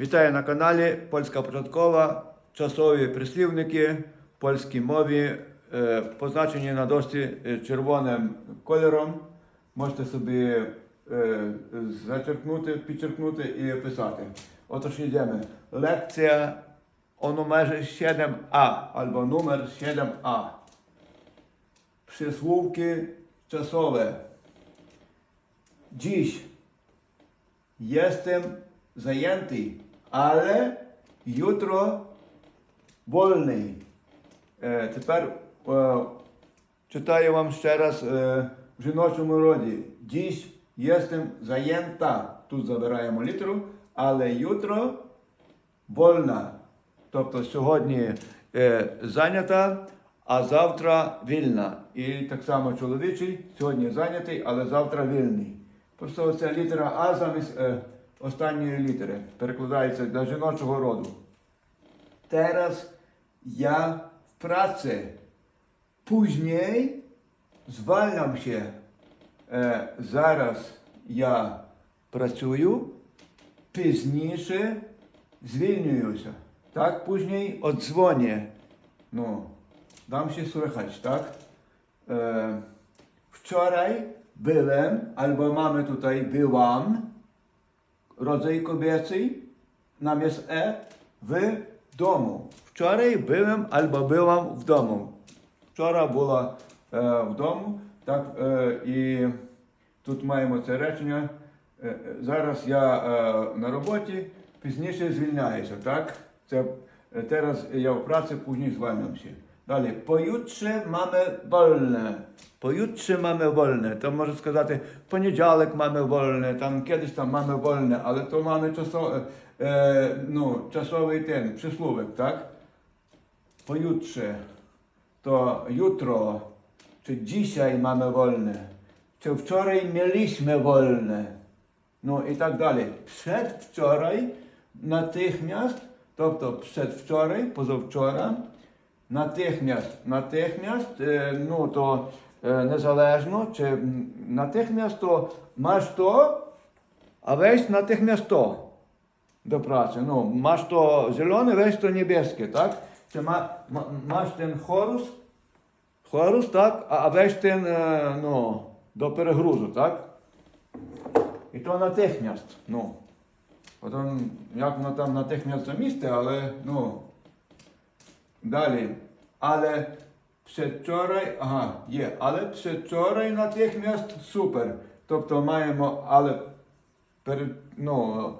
Вітаю на каналі Польська початкова, часові прислівники в польській мові, е, позначені на дошці е, червоним кольором. Можете собі е, зачеркнути, підчеркнути і писати. Отож йдемо. Лекція о numerze 7a albo numer 7a. Przysłówki czasowe. Dziś jestem zajęty, ale jutro wolny. Е, тепер е, читаю вам ще раз е, в жіночому роді. Dziś jestem zajęta. Тут забираємо літеру, але jutro вольна. Тобто сьогодні е, зайнята, а завтра вільна. І так само чоловічий, сьогодні зайнятий, але завтра вільний. Просто ця літера А замість е, останньої літери перекладається для жіночого роду. Teraz ja w pracy. Później zwalniam się. E, зараз я працюю, пізніше звільнююся. Так, później oddzwonię. No, dam się słychać, tak? E, wczoraj byłem, albo mamy tutaj byłam, Rodzaj kobiecy, namiast e, w domu. Wczoraj byłem albo byłam w domu. Вчора була е, вдома, так, е, і тут маємо це речення. Е, зараз я е, на роботі, пізніше звільняюся, так? Це teraz я в праці, później zwalniam Dalej, pojutrze mamy wolne. Pojutrze mamy wolne. To może skazać, poniedziałek mamy wolne, tam kiedyś tam mamy wolne, ale to mamy czasowy, e, e, no, czasowy ten przysłówek, tak? Pojutrze to jutro, czy dzisiaj mamy wolne, czy wczoraj mieliśmy wolne, no i tak dalej. Przedwczoraj natychmiast, to, to przedwczoraj, pozowczoraj, natychmiast, е, ну то е, незалежно, чи natychmiast то маєш то, а весь то pracy. No, masz to zielone, weź to niebieskie, tak? Czy ma, ma, masz ten chorus, chorus, tak? A, a weź ten, e, no, do перегрузу, tak? I to natychmiast, no. Потім, як воно там natychmiast замісти, але, ну, далі. Але przedwczoraj, ага, є, але przedwczoraj natychmiast супер. Тобто маємо, але перед, ну,